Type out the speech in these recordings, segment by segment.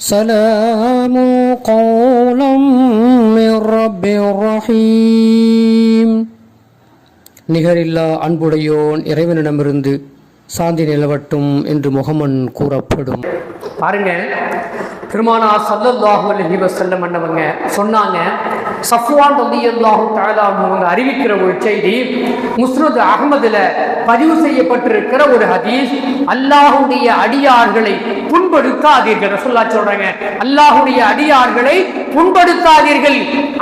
سلام قولا من رب رحيم நிகரில்லா அன்புடையோன் இறைவனிடமிருந்து சாந்தி நிலவட்டும் என்று முகமன் கூறப்படும் பாருங்க பெருமானார் சல்லல்லாஹு அலைஹி வஸல்லம் அண்ணவங்க சொன்னாங்க சஃப்வான் ரலியல்லாஹு தஆலா அவங்க அறிவிக்கிற ஒரு செய்தி முஸ்னத் அகமதுல பதிவு செய்யப்பட்டிருக்கிற ஒரு ஹதீஸ் அல்லாஹுடைய அடியார்களை புண்படுத்தாதீர்கள். ரசுல்லா சொல்றாங்க அல்லாஹுடைய அடியார்களை புண்படுத்தாதீர்கள்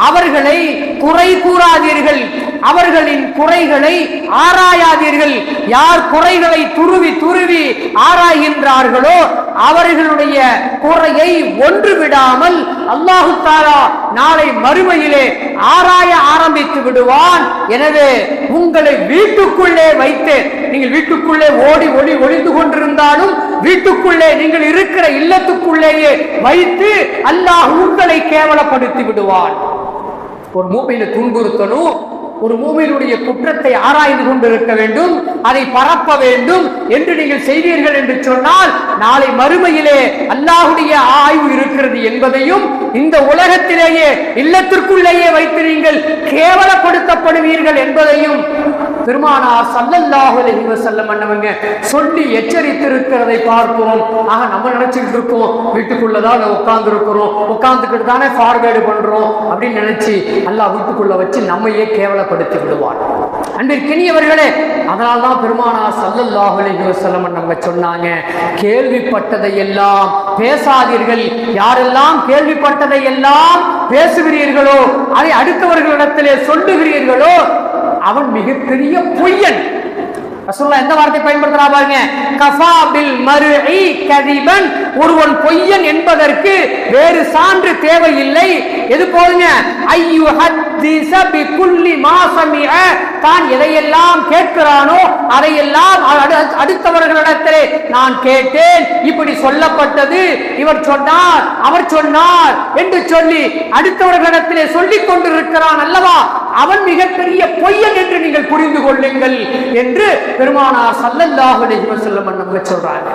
அவர்களை குறை கூறாதீர்கள் அவர்களின் குறைகளை ஆராயாதீர்கள் யார் குறைகளை துருவி துருவி ஆராய்கின்றார்களோ அவர்களுடைய குறையை ஒன்று விடாமல் அல்லாஹு தாரா நாளை மறுமையிலே ஆராய ஆரம்பித்து விடுவான். எனவே உங்களை வீட்டுக்குள்ளே வைத்து நீங்கள் வீட்டுக்குள்ளே ஓடி ஒளி ஒளிந்து கொண்டிருந்தாலும் வீட்டுக்குள்ளே நீங்கள் இருக்கிற இல்லத்துக்குள்ளேயே வைத்து அல்லாஹ் உங்களை கேவலப்படுத்தி விடுவான். ஒரு மூப்பையில துன்புறுத்தணும் ஒரு மூமியினுடைய குற்றத்தை ஆராய்ந்து கொண்டிருக்க வேண்டும் அதை பரப்ப வேண்டும் என்று நீங்கள் செய்வீர்கள் என்று சொன்னால் நாளை மறுமையிலே அல்லாஹுடைய ஆய்வு இருக்கிறது என்பதையும் இந்த உலகத்திலேயே இல்லத்திற்குள்ளேயே வைத்து நீங்கள் கேவலப்படுத்தப்படுவீர்கள் என்பதையும் பெருமானார் சல்லல்லாஹு அலைஹி வஸல்லம் அண்ணவங்க சொல்லி எச்சரித்திருக்கிறதை பார்க்கிறோம். ஆக நம்ம நினைச்சிட்டு இருக்கோம் வீட்டுக்குள்ளதான் உட்கார்ந்து இருக்கிறோம் உட்கார்ந்துக்கிட்டு தானே ஃபார்வேர்டு பண்றோம் அப்படின்னு நினைச்சு அல்லாஹ் வீட்டுக்குள்ள வச்சு நம்மையே கேவலப்படுத்தி விடுவார் அன்பிற்கினியவர்களே அதனால் தான் பெருமானார் சல்லல்லாஹு அலைஹி நம்ம சொன்னாங்க கேள்விப்பட்டதை எல்லாம் பேசாதீர்கள். யாரெல்லாம் கேள்விப்பட்டதை எல்லாம் பேசுகிறீர்களோ அதை அடுத்தவர்களிடத்திலே சொல்லுகிறீர்களோ அவன் மிகப்பெரிய பொய்யன். ரசூலுல்லாஹ் எந்த வார்த்தை பயன்படுத்துறா பாருங்க? கஃபா பில் மர்இ கதிபன். ஒருவன் பொய்யன் என்பதற்கு வேறு சான்று தேவையில்லை. எது போதுங்க? ஐயு ஹத்திஸ பி குல்லி மாசமி தான் எதையெல்லாம் கேட்கிறானோ அதையெல்லாம் அடு- அடுத்தவர்களிடத்திலே நான் கேட்டேன். இப்படி சொல்லப்பட்டது. இவர் சொன்னார் அவர் சொன்னார் என்று சொல்லி அடுத்தவர்களிடத்திலே சொல்லிக் கொண்டிருக்கிறான் அல்லவா? அவன் மிகப்பெரிய பொய்யன் என்று நீங்கள் புரிந்து கொள்ளுங்கள் என்று பெருமானார் சல்லல்லாஹு அலைஹி வஸல்லம் சொல்றாங்க.